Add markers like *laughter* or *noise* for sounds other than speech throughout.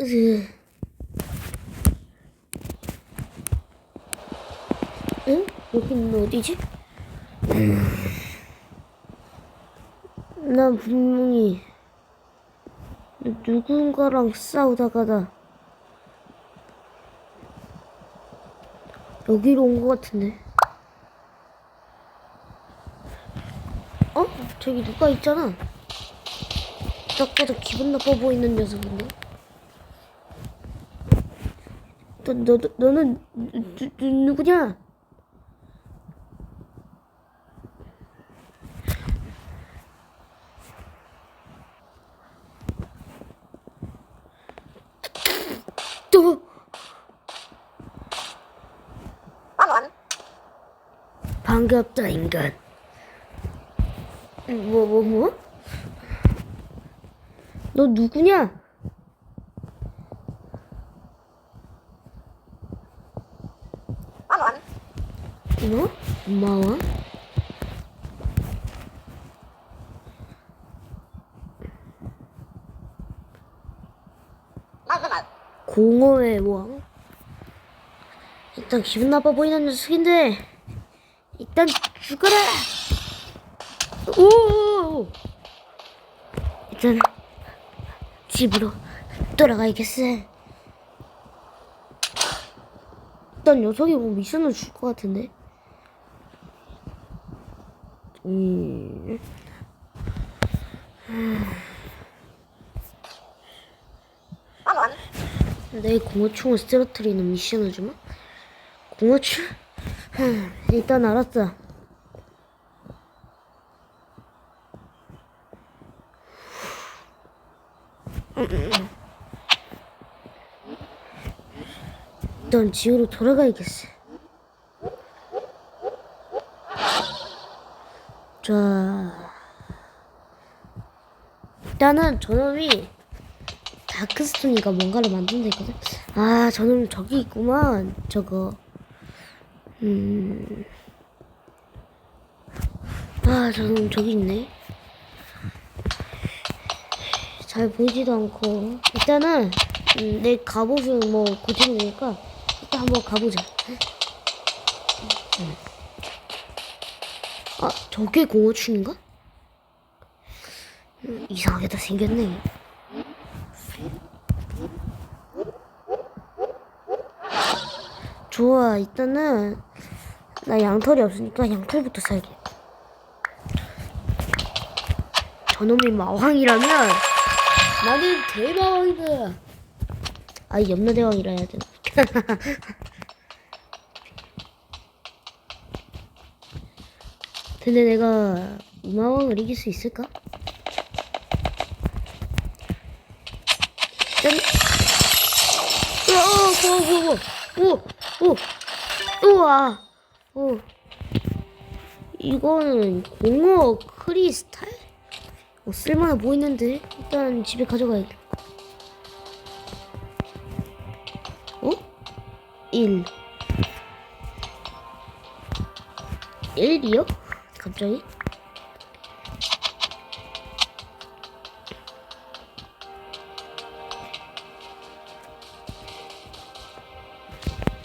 으. 응? 여기는 어디지? 난 분명히 누군가랑 싸우다가다 여기로 온 것 같은데. 어? 저기 누가 있잖아. 딱 봐도 기분 나빠 보이는 녀석인데. 너, 너, 너 너는 누, 누, 누구냐? 또 반갑다 인간. 뭐 뭐 뭐? 너 누구냐? 뭐? 고마워. 공허의 왕? 일단 기분 나빠 보이는 녀석인데 일단 죽어라! 오! 일단 집으로 돌아가야겠어. 일단 녀석이 뭐 미션을 줄 것 같은데. 음. 내 공어충을 쓰러뜨리는 미션을 주마? 공어충? 흠, 일단 알았어. 일단 지우로 돌아가야겠어. 자, 일단은 저놈이 다크스톤이가 뭔가를 만든다 했거든. 아, 저놈 저기 있구만. 저거. 음. 아, 저놈 저기 있네. 잘 보이지도 않고. 일단은 음, 내 갑옷을 뭐 고치는 거니까 일단 한번 가보자. 음. 아, 저게 공어충인가? 음, 이상하게 다 생겼네. 좋아, 일단은 나 양털이 없으니까 양털부터 살게. 저놈이 마왕이라면 나는 대마왕이다. 아, 염라대왕이라 해야 되나? *laughs* 근데 내가 우마왕을 이길 수 있을까? 짠! 오, 오, 오, 오, 오, 우와, 오. 이거는 공어 크리스탈? 어, 쓸만해 보이는데 일단 집에 가져가야겠다. 어? 1 1이요? 갑자기?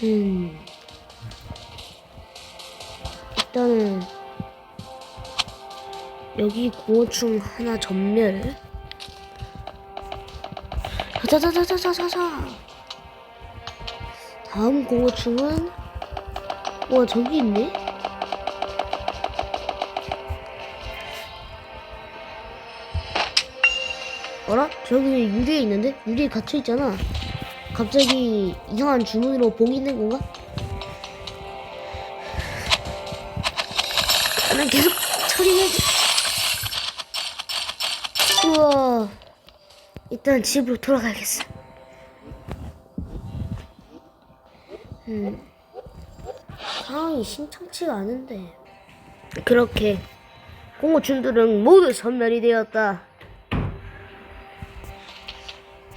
음. 일단은 여기 공어충 하나 전멸. 자자자자자자자. 다음 공어충은 와 저기 있네. 어라? 저기 유리에 있는데? 유리에 갇혀 있잖아. 갑자기 이상한 주문으로 봉이 있는 건가? 난 계속 처리해야지. 우와. 일단 집으로 돌아가야겠어. 음. 상황이 심상치가 않은데. 그렇게 공호충들은 모두 선멸이 되었다.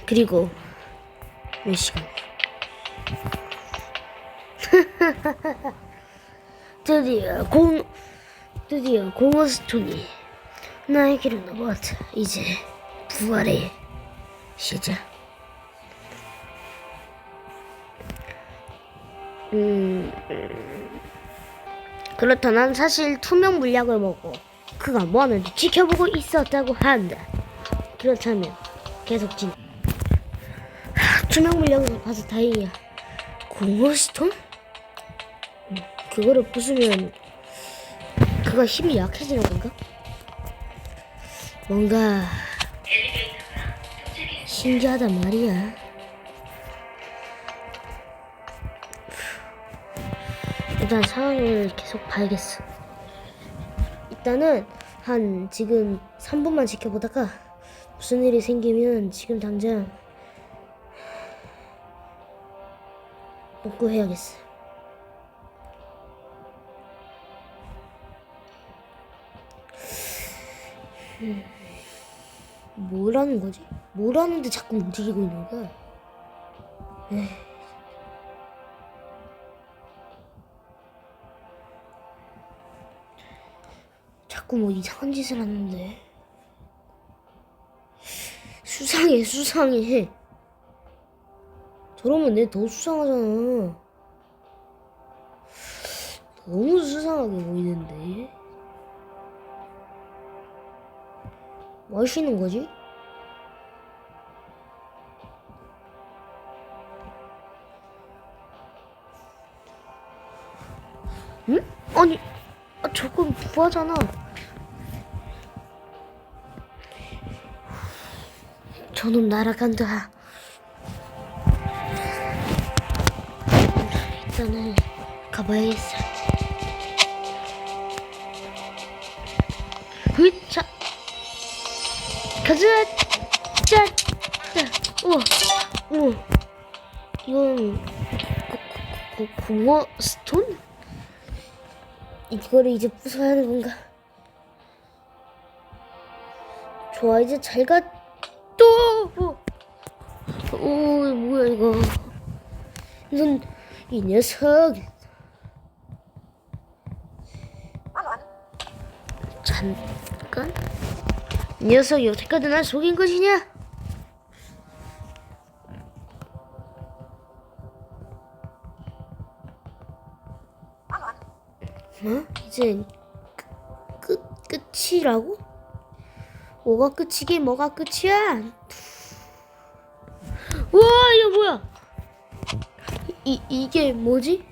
그리고 몇 시간. *laughs* 드디어 공 드디어 공허스톤이 나에게로 넘어왔다. 이제 부활의 시작. 음 그렇다 난 사실 투명 물약을 먹고 그가 뭐하는지 지켜보고 있었다고 한다. 그렇다면 계속 진. 하, 투명 물약을 봐서 다행이야. 공허 스톤? 음, 그거를 부수면 그가 힘이 약해지는 건가? 뭔가 신기하단 말이야. 일단 상황을 계속 봐야겠어. 일단은 한 지금 3분만 지켜보다가 무슨 일이 생기면 지금 당장 먹고 해야겠어. 음, 뭐라는 거지? 뭐라는데 자꾸 움직이고 있는 거야? 자꾸 뭐 이상한 짓을 하는데 수상해 수상해 저러면 내 더 수상하잖아 너무 수상하게 보이는데 뭐 하시는 거지? 응? 아니 아, 저건 부하잖아 저놈 날아간다. 일단은 가봐야겠어. 으차! 가자! 짜! 짜! 우와! 우와! 이건 고, 고, 고, 공허 스톤? 이거를 이제 부숴야 하는 건가? 좋아 이제 잘 가. 또! 어. 오, 뭐야 이거? 이건 이 녀석. 잠깐. 이 녀석이 여태까지 날 속인 것이냐? 어? 이제 끝 끝이라고? 뭐가 끝이게 뭐가 끝이야? 우와 이거 뭐야? 이 이게 뭐지?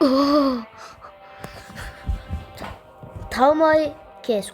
어. 다음 화에 계속.